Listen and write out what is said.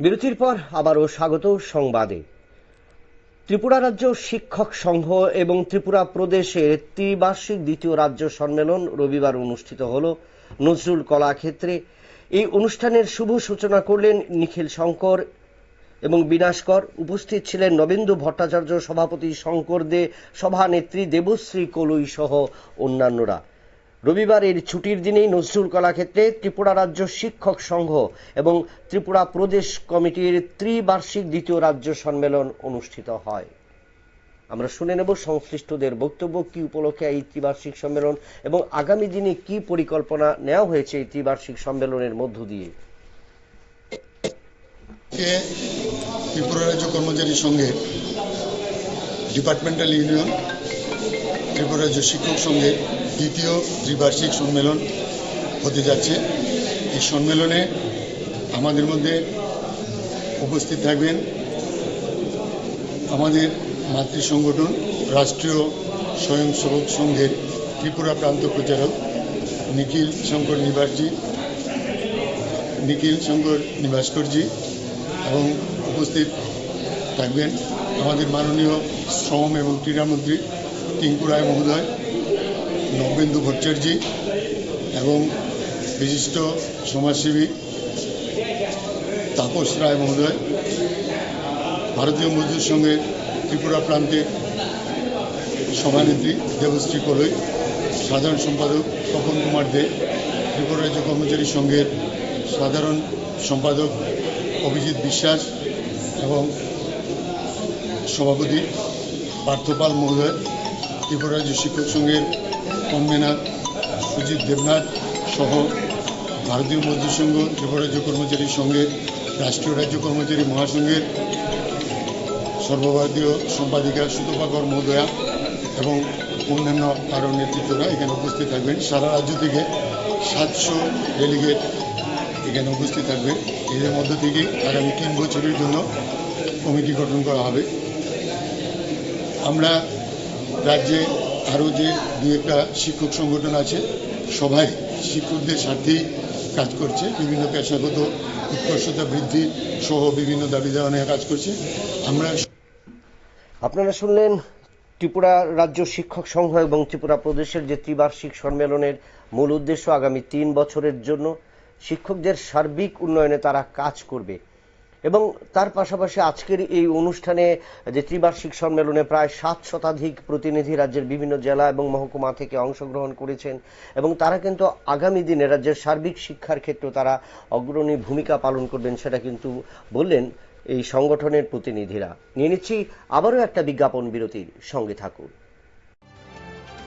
বিরতির পর আবারও স্বাগত সংবাদে। ত্রিপুরা রাজ্য শিক্ষক সংঘ এবং ত্রিপুরা প্রদেশের ত্রিবার্ষিক দ্বিতীয় রাজ্য সম্মেলন রবিবার অনুষ্ঠিত হল। নজরুল কলাক্ষেত্রে এই অনুষ্ঠানের শুভ সূচনা করলেন নিখিল শঙ্কর এবং বিনাশকর। উপস্থিত ছিলেন নবেন্দু ভট্টাচার্য, সভাপতি শঙ্কর দে, সভানেত্রী দেবশ্রী কলুই সহ অন্যান্যরা। রবিবারের ছুটির দিনেই নজরুল কলাক্ষেত্রে ত্রিপুরা রাজ্য শিক্ষক সংঘ এবং ত্রিপুরা প্রদেশ কমিটির ত্রিবার্ষিক দ্বিতীয় রাজ্য সম্মেলন অনুষ্ঠিত হয়। আমরা শুনে নেব সংশ্লিষ্টদের বক্তব্য, কি উপলক্ষে এই ত্রিবার্ষিক সম্মেলন এবং আগামী দিনে কি পরিকল্পনা নেওয়া হয়েছে এই ত্রিবার্ষিক সম্মেলনের মধ্য দিয়ে। ত্রিপুরা রাজ্য কর্মচারী সঙ্গে ডিপার্টমেন্টাল ইউনিয়ন ত্রিপুরা রাজ্য শিক্ষক সঙ্গে দ্বিতীয় ত্রিবার্ষিক সম্মেলন হতে যাচ্ছে। এই সম্মেলনে আমাদের মধ্যে উপস্থিত থাকবেন আমাদের মাতৃ সংগঠন, রাষ্ট্রীয় স্বয়ংসেবক সংঘের ত্রিপুরা প্রান্ত প্রচারক নিখিল শঙ্কর নিবাসজি, নিখিল শঙ্কর নিবাসকরজি এবং উপস্থিত থাকবেন আমাদের মাননীয় শ্রম এবং ক্রীড়ামন্ত্রী টিঙ্কু রায় মহোদয় নবেন্দু ভট্টাচার্যি এবং বিশিষ্ট সমাজসেবী তাপস রায় মহোদয়, ভারতীয় মজদুর সঙ্গে ত্রিপুরা প্রান্তের সভানেত্রী দেবশ্রী কলই, সাধারণ সম্পাদক তপন কুমার দে, ত্রিপুরা রাজ্য কর্মচারী সংঘের সাধারণ সম্পাদক অভিজিৎ বিশ্বাস এবং সভাপতি পার্থপাল মহোদয়। ত্রিপুরা রাজ্য শিক্ষক সংঘের কনভেনার সুজিত দেবনাথ সহ ভারতীয় মজদুর সংঘ ত্রিপুরা রাজ্য কর্মচারী সংঘের, রাষ্ট্রীয় রাজ্য কর্মচারী মহাসংঘের, সর্বভারতীয় সম্পাদিকা সুতপাকর মহোদয়া এবং অন্যান্য আরও নেতৃত্বরা এখানে উপস্থিত থাকবেন। সারা রাজ্য থেকে সাতশো ডেলিগেট এখানে উপস্থিত থাকবে। এদের মধ্য থেকে আগামী তিন বছরের জন্য কমিটি গঠন করা হবে। আমরা রাজ্যে আরও যে দু একটা শিক্ষক সংগঠন আছে সবাই শিক্ষকদের স্বার্থেই কাজ করছে, বিভিন্ন পেশাগত উৎকর্ষতা বৃদ্ধি সহ বিভিন্ন দাবি দেওয়া নিয়ে কাজ করছে। আমরা আপনারা শুনলেন ত্রিপুরা রাজ্য শিক্ষক সংঘ এবং ত্রিপুরা প্রদেশের যে ত্রিবার্ষিক সম্মেলনের মূল উদ্দেশ্য আগামী তিন বছরের জন্য শিক্ষকদের সার্বিক উন্নয়নে তারা কাজ করবে। এবং তার পাশাপাশি আজকের এই অনুষ্ঠানে যে ত্রিবার্ষিক সম্মেলনে প্রায় সাত শতাধিক প্রতিনিধি রাজ্যের বিভিন্ন জেলা এবং মহকুমা থেকে অংশগ্রহণ করেছেন এবং তারা কিন্তু আগামী দিনে রাজ্যের সার্বিক শিক্ষার ক্ষেত্রে তারা অগ্রণী ভূমিকা পালন করবেন সেটা কিন্তু বললেন এই সংগঠনের প্রতিনিধিরা। নিয়ে নিচ্ছি আবারও একটা বিজ্ঞাপন বিরতির সঙ্গে থাকুন।